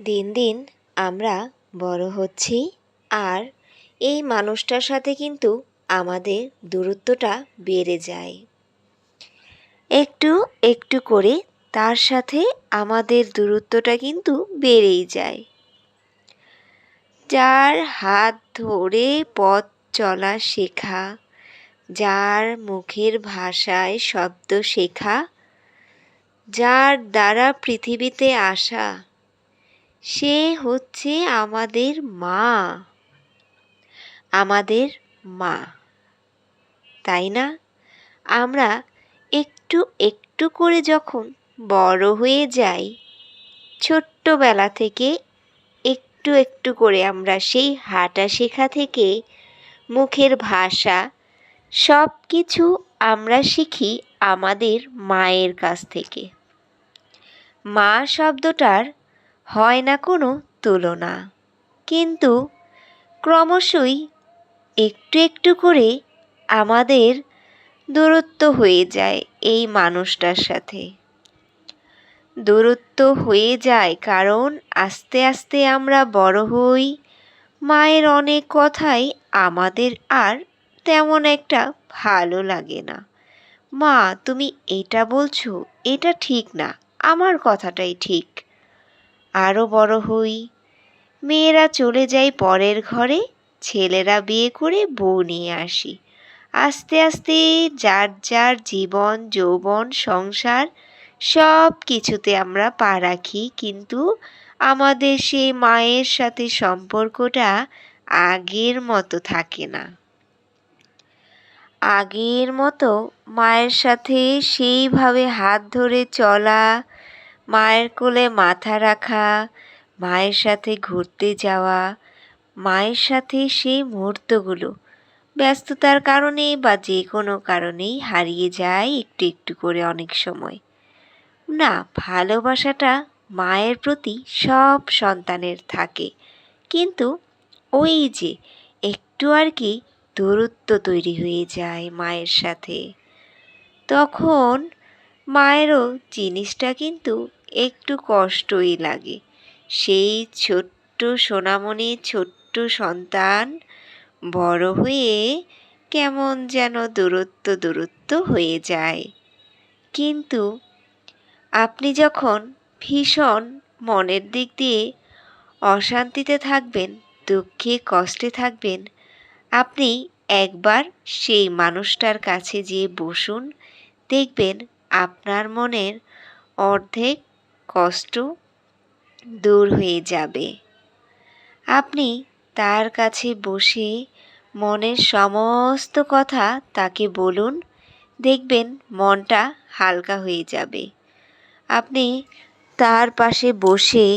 দিন দিন আমরা বড় হচ্ছি আর এই মানুষটার সাথে কিন্তু আমাদের দূরত্বটা বেড়ে যায়। একটু একটু করে তার সাথে আমাদের দূরত্বটা কিন্তু বেড়েই যায়। যার হাত ধরে পথ চলা শেখা, যার মুখের ভাষায় শব্দ শেখা, যার দ্বারা পৃথিবীতে আসা সে হচ্ছে আমাদের মা। আমাদের মা। তাই না? আমরা একটু একটু করে যখন বড় হয়ে যাই, ছোট্টবেলা থেকে একটু একটু করে আমরা সেই হাঁটা শেখা থেকে মুখের ভাষা সব কিছু আমরা শিখি আমাদের মায়ের কাছ থেকে। মা শব্দটার হয় না কোনো তুলনা। কিন্তু ক্রমশই একটু একটু করে আমাদের দূরত্ব হয়ে যায় এই মানুষটার সাথে। দূরত্ব হয়ে যায় কারণ আস্তে আস্তে আমরা বড় হই, মায়ের অনেক কথাই আমাদের আর তেমন একটা ভালো লাগে না। মা, তুমি এটা বলছো, এটা ঠিক না, আমার কথাটাই ঠিক। আরও বড় হই। মেয়েরা চলে যায় পরের ঘরে, ছেলেরা বিয়ে করে বউ নিয়ে আসি। আস্তে আস্তে যার যার জীবন, যৌবন, সংসার সব কিছুতে আমরা পা রাখি। কিন্তু আমাদের সেই মায়ের সাথে সম্পর্কটা আগের মতো থাকে না। আগের মতো মায়ের সাথে সেইভাবে হাত ধরে চলা মায়ের কোলে মাথা রাখা, মায়ের সাথে ঘুরতে যাওয়া, মায়ের সাথে সেই মুহূর্তগুলো। ব্যস্ততার কারণে বা যে কোনো কারণেই হারিয়ে যায় একটু একটু করে অনেক সময়। না, ভালোবাসাটা মায়ের প্রতি সব সন্তানের থাকে। কিন্তু ওই যে একটু আর কি দূরত্ব তৈরি হয়ে যায় মায়ের সাথে। তখন মায়েরও জিনিসটা কিন্তু একটু কষ্টই লাগে। সেই ছোট্ট সোনামণি, ছোট্ট সন্তান বড় হয়ে কেমন যেন দূরত্ব দূরত্ব হয়ে যায়। কিন্তু আপনি যখন ভীষণ মনের দিক দিয়ে অশান্তিতে থাকবেন, দুঃখে, কষ্টে থাকবেন, আপনি একবার সেই মানুষটার কাছে যেয়ে বসুন, দেখবেন আপনার মনের অর্ধেক কষ্ট দূর হয়ে যাবে। আপনি তার কাছে বসে মনের সমস্ত কথা তাকে বলুন, দেখবেন মনটা হালকা হয়ে যাবে। আপনি তার পাশে বসে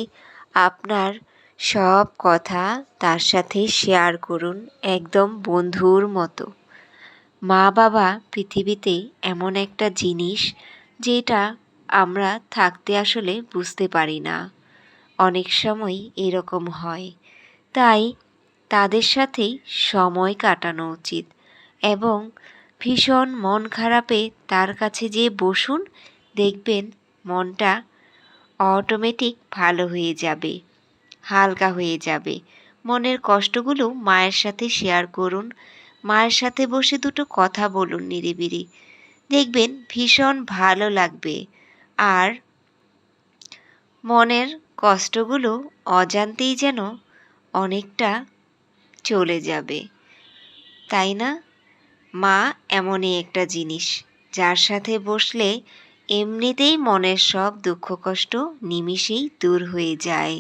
আপনার সব কথা তার সাথে শেয়ার করুন একদম বন্ধুর মতো। মা বাবা পৃথিবীতে এমন একটা জিনিস যেটা আমরা থাকতে আসলে বুঝতে পারি না। অনেক সময় এরকম হয়। তাই তাদের সাথেই সময় কাটানো উচিত এবং ভীষণ মন খারাপে তার কাছে যেয়ে বসুন, দেখবেন মনটা অটোমেটিক ভালো হয়ে যাবে, হালকা হয়ে যাবে। মনের কষ্টগুলো মায়ের সাথে শেয়ার করুন মায়ের সাথে বসে দুটো কথা বলুন নিরিবিরি দেখবেন ভীষণ ভালো লাগবে। আর মনের কষ্টগুলো অজান্তেই যেন অনেকটা চলে যাবে। তাই না? মা এমনই একটা জিনিস, যার সাথে বসলে এমনিতেই মনের সব দুঃখ কষ্ট নিমিষেই দূর হয়ে যায়।